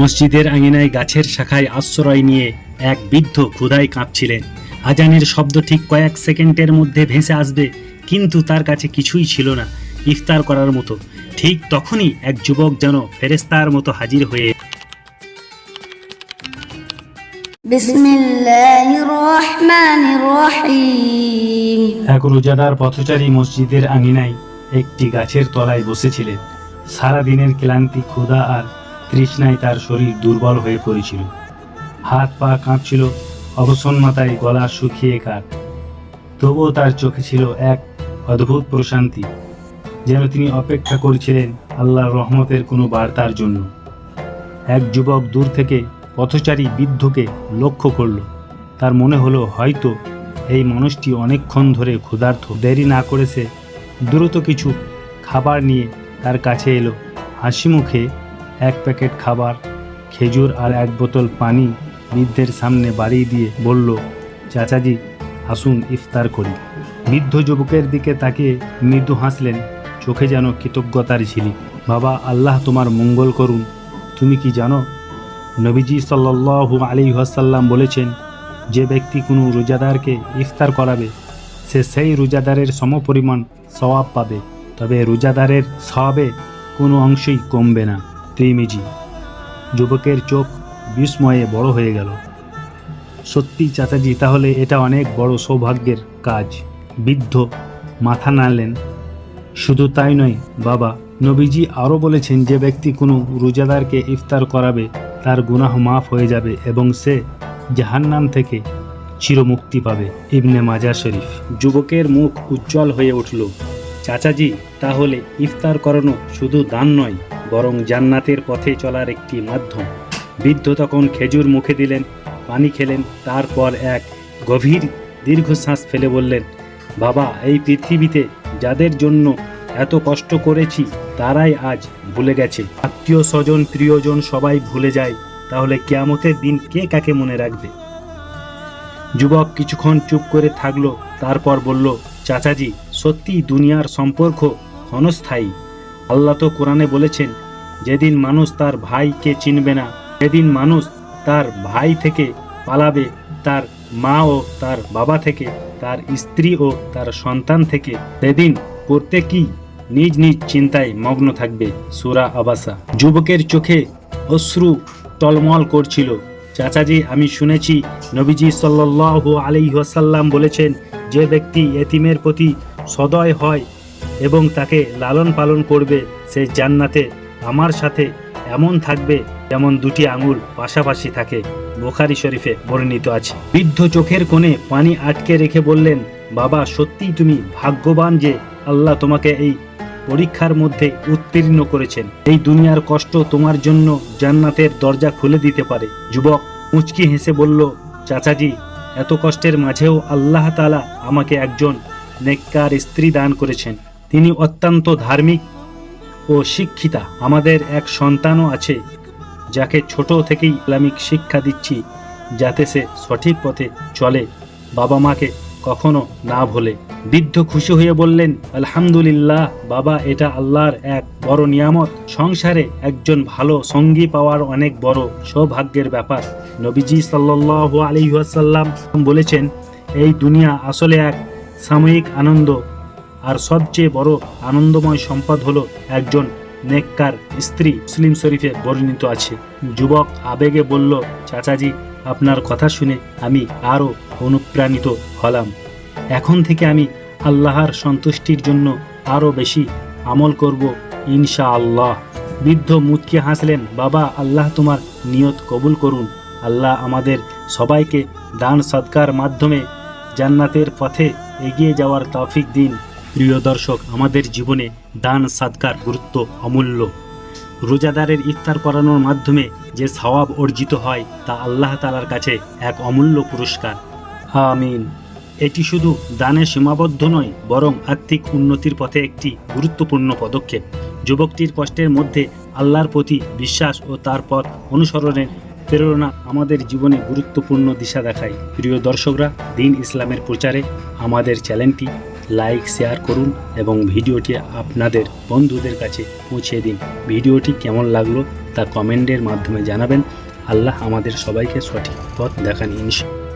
মসজিদের আঙিনায় গাছের শাখায় আশ্রয় নিয়ে এক বৃদ্ধ ক্ষুধায় কাঁপছিলেন। আজানের শব্দ ঠিক কয়েক সেকেন্ডের মধ্যে ভেসে আসবে কিন্তু তার কাছে কিছুই ছিল না। ইফতার করার মতো ঠিক তখনই এক যুবক যেন ফেরেস্তার মতো হাজির হয়ে এক রোজাদার পথচারী মসজিদের আঙিনায় একটি গাছের তলায় বসেছিলেন। সারা দিনের ক্লান্তি ক্ষুধা আর তৃষ্ণায় তার শরীর দুর্বল হয়ে পড়েছিল। হাত পা কাঁপছিল, অবসন্নতায় গলা শুকিয়ে কাঠ তবুও তার চোখে ছিল এক অদ্ভুত প্রশান্তি, যেন তিনি অপেক্ষা করছিলেন আল্লাহর রহমতের কোনো বার্তার জন্য। এক যুবক দূর থেকে পথচারী বৃদ্ধকে লক্ষ্য করল। তার মনে হলো, হয়তো এই মানুষটি অনেকক্ষণ ধরে ক্ষুধার্ত। দেরি না করেছে দ্রুত কিছু খাবার নিয়ে তার কাছে এলো। হাসি মুখে এক প্যাকেট খাবার, খেজুর আর এক বোতল পানি বৃদ্ধের সামনে বাড়িয়ে দিয়ে বলল, চাচাজি, আসুন ইফতার করি। বৃদ্ধ যুবকের দিকে তাকিয়ে মৃদু হাসলেন, চোখে যেন কৃতজ্ঞতার ঝিলি। বাবা, আল্লাহ তোমার মঙ্গল করুন। তুমি কি জানো, নবীজি সাল্লাল্লাহু আলী ওয়াসাল্লাম বলেছেন, যে ব্যক্তি কোনো রোজাদারকে ইফতার করাবে, সে সেই রোজাদারের সমপরিমাণ সওয়াব পাবে। তবে রোজাদারের সওয়াবে কোনো অংশই কমবে না। ত্রিমিজি। যুবকের চোখ বিস্ময়ে বড় হয়ে গেল। সত্যি চাচাজি, তাহলে এটা অনেক বড় সৌভাগ্যের কাজ। বৃদ্ধ মাথা নাড়লেন। শুধু তাই নয়, বাবা, নবীজি আরও বলেছেন যে ব্যক্তি কোনো রোজাদারকে ইফতার করাবে, তার গুনাহ মাফ হয়ে যাবে এবং সে জাহান্নাম থেকে চিরমুক্তি পাবে। ইবনে মাজার শরীফ। যুবকের মুখ উজ্জ্বল হয়ে উঠল। চাচাজি, তাহলে ইফতার করানো শুধু দান নয় বরং জান্নাতের পথে চলার একটি মাধ্যম। বৃদ্ধ তখন খেজুর মুখে দিলেন, পানি খেলেন, তারপর এক গভীর দীর্ঘশ্বাস ফেলে বললেন, বাবা, এই পৃথিবীতে যাদের জন্য এত কষ্ট করেছি, তারাই আজ ভুলে গেছে। আত্মীয় স্বজন, প্রিয়জন সবাই ভুলে যায়, তাহলে কেয়ামতের দিন কে কাকে মনে রাখবে? যুবক কিছুক্ষণ চুপ করে থাকল, তারপর বলল, চাচাজি সত্যি দুনিয়ার সম্পর্ক ক্ষণস্থায়ী। আল্লাহ তো কোরআনে বলেছেন, যেদিন মানুষ তার ভাইকে চিনবে না, সেদিন মানুষ তার ভাই থেকে পালাবে, তার মা ও তার বাবা থেকে, তার স্ত্রী ও তার সন্তান থেকে, সেদিন প্রত্যেকই নিজ নিজ চিন্তায় মগ্ন থাকবে, সুরা আবাসা। যুবকের চোখে অশ্রু টলমল করছিল। চাচাজি, আমি শুনেছি, নবীজি সাল্লাল্লাহু আলাইহি ওয়াসাল্লাম বলেছেন, যে ব্যক্তি এতিমের প্রতি সদয় হয় এবং তাকে লালন পালন করবে সে জান্নাতে আমার সাথে এমন থাকবে যেমন দুটি আঙুল পাশাপাশি থাকে। বোখারি শরীফে বর্ণিত আছে। বৃদ্ধ চোখের কোণে পানি আটকে রেখে বললেন, বাবা, সত্যিই তুমি ভাগ্যবান যে আল্লাহ তোমাকে এই পরীক্ষার মধ্যে উত্তীর্ণ করেছেন। এই দুনিয়ার কষ্ট তোমার জন্য জান্নাতের দরজা খুলে দিতে পারে। যুবক মুচকি হেসে বলল, চাচাজি, এত কষ্টের মাঝেও আল্লাহ তাআলা আমাকে একজন নেককার স্ত্রী দান করেছেন। তিনি অত্যন্ত ধার্মিক ও শিক্ষিতা। আমাদের এক সন্তানও আছে, যাকে ছোট থেকেই ইসলামিক শিক্ষা দিচ্ছি, যাতে সে সঠিক পথে চলে। বাবা মাকে কখনো না ভোলে। বৃদ্ধ খুশি হয়ে বললেন, আলহামদুলিল্লাহ, বাবা, এটা আল্লাহর এক বড় নিয়ামত। সংসারে একজন ভালো সঙ্গী পাওয়ার অনেক বড় সৌভাগ্যের ব্যাপার। নবীজি সাল্লাল্লাহু আলাইহি ওয়াসাল্লাম বলেছেন, এই দুনিয়া আসলে এক সাময়িক আনন্দ। আর সবচেয়ে বড় আনন্দময় সম্পদ হলো একজন নেককার স্ত্রী। মুসলিম শরীফে বর্ণিত আছে। যুবক আবেগে বলল, চাচাজি, আপনার কথা শুনে আমি আরও অনুপ্রাণিত হলাম। এখন থেকে আমি আল্লাহর সন্তুষ্টির জন্য আরও বেশি আমল করব ইনশা আল্লাহ বৃদ্ধ মুচকে হাসলেন, বাবা, আল্লাহ তোমার নিয়ত কবুল করুন। আল্লাহ আমাদের সবাইকে দান সৎকার মাধ্যমে জান্নাতের পথে এগিয়ে যাওয়ার তৌফিক দিন। প্রিয় দর্শক, আমাদের জীবনে দান সাদকার গুরুত্ব অমূল্য। রোজাদারের ইফতার করানোর মাধ্যমে যে সওয়াব অর্জিত হয়, তা আল্লাহ তালার কাছে এক অমূল্য পুরস্কার। আমিন। এটি শুধু দানে সীমাবদ্ধ নয়, বরং আর্থিক উন্নতির পথে একটি গুরুত্বপূর্ণ পদক্ষেপ। যুবকটির কষ্টের মধ্যে আল্লাহর প্রতি বিশ্বাস ও তার পথ অনুসরণের প্রেরণা আমাদের জীবনে গুরুত্বপূর্ণ দিশা দেখায়। প্রিয় দর্শকরা, দিন ইসলামের প্রচারে আমাদের চ্যানেলটি লাইক শেয়ার করুন এবং ভিডিওটি আপনাদের বন্ধুদের কাছে পৌঁছে দিন। ভিডিওটি কেমন লাগল তা কমেন্টের মাধ্যমে জানাবেন। আল্লাহ আমাদের সবাইকে সঠিক পথ দেখান ইনশা